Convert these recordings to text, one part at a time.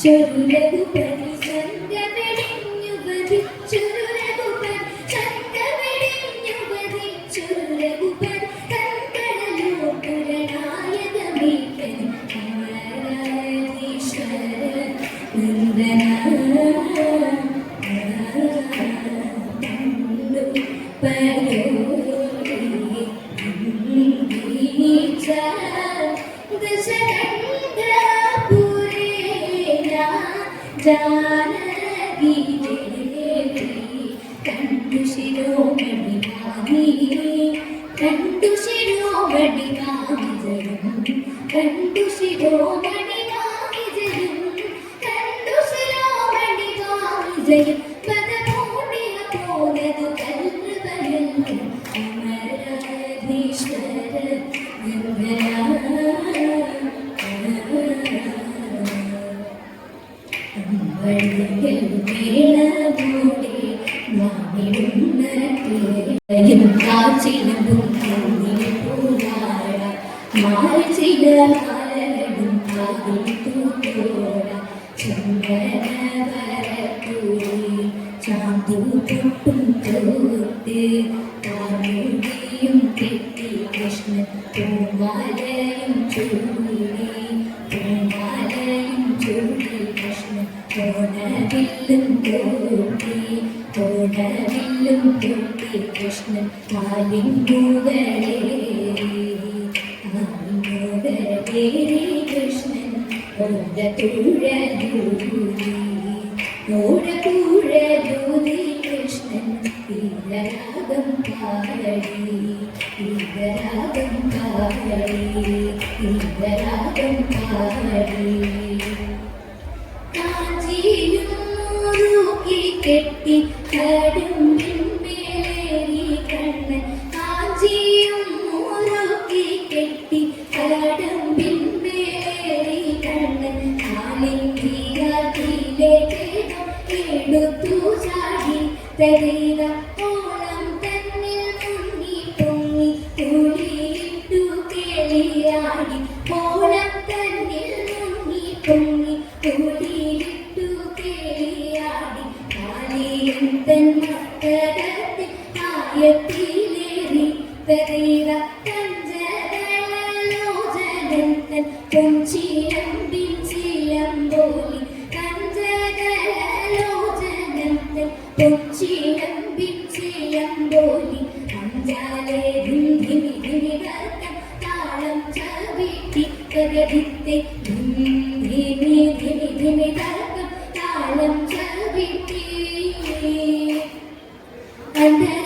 ചെറുലകുപതി സംഗമെടിഞ്ഞുപതി ചെറുലകുപതി സംഗമെടിഞ്ഞുപതി ചെറുലകുപതി കങ്കടലോപുരനായകമീകൻ കണ്ടു ശിരോമണി കണ്ടു ശിരോമണി കണ്ടു ശിരോമണി കണ്ടു ശിരോമണി ജയം കൃഷ്ണൻ പൂമാലയും ചൂടി പൂമാലയും ചൂടി കൃഷ്ണൻ ഓണവില്ലും തോട്ടി ഓണവില്ലും തോട്ടി കൃഷ്ണൻ കാലിങ്ങൂടലേ കാലിങ്ങൂടലേ കൃഷ്ണൻ ഓടത്തൂഴലൂരി ഓടത്തൂഴലൂരി കൃഷ്ണൻ ഈരരാഗം പാടി പാടി ഈരരാഗം പാടി കാഞ്ചിയിലും മുറുക്കി കെട്ടി കടുമ്പിന്മേലേറി കണ്ണൻ കാഞ്ചിയും മുറുക്കി കെട്ടി കടുമ്പിന്മേലേറി കണ്ണൻ കാലിന്തിയിലേക്ക് എടുത്തു ചാടി തരീക ആയത്തിലേറി തരീക കഞ്ചകലോചനൻ തൻ പൊഞ്ചിലമ്പിൻ ചിലമ്പോലി കഞ്ചകലോചനൻ തൻ പൊഞ്ചിലമ്പിൻ ചിലമ്പോലി അഞ്ചാലേ ധിം ധിമി ധിമി വർക്കം താളം ചവിട്ടി കരടിത്തെ ധിം ധിമി ധിമി ധിമി താളം ചവിട്ടി. അന്തരംഗമതിയേറി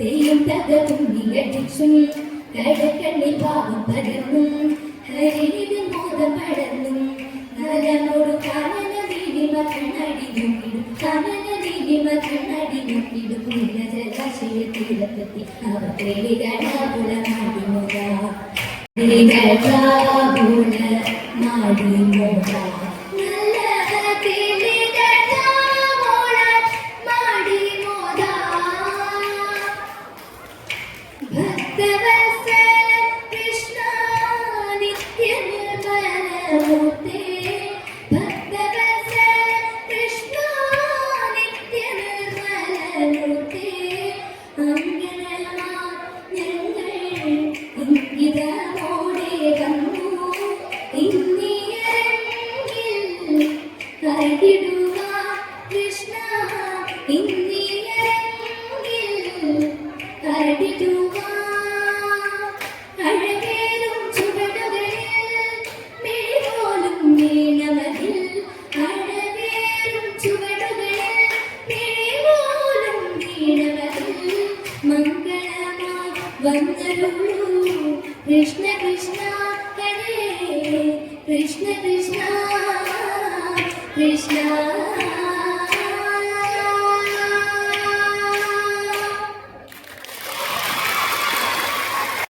തെയ്യം തക തുള്ളിക്കടിച്ചും കടക്കണ്ണിൽ പാവം പരന്നും ഹരിത് മോദം പടർന്നും നലമോട് കാനന വീടിമ കണ്ണടി നോക്കിടും കാനന വീടിമ കണ്ണടി ജലാശയ തീരത്തെത്തി അവ തേടികളാകുല മാടിമുക തേടികളാകുല കൈവിടുക കൃഷ്ണ ഇന്നിയരങ്ങിൽ കരടിടുക. മംഗളമായി വന്നരുളൂ. കൃഷ്ണ കൃഷ്ണ കൃഷ്ണ കൃഷ്ണ. കൃഷ്ണ.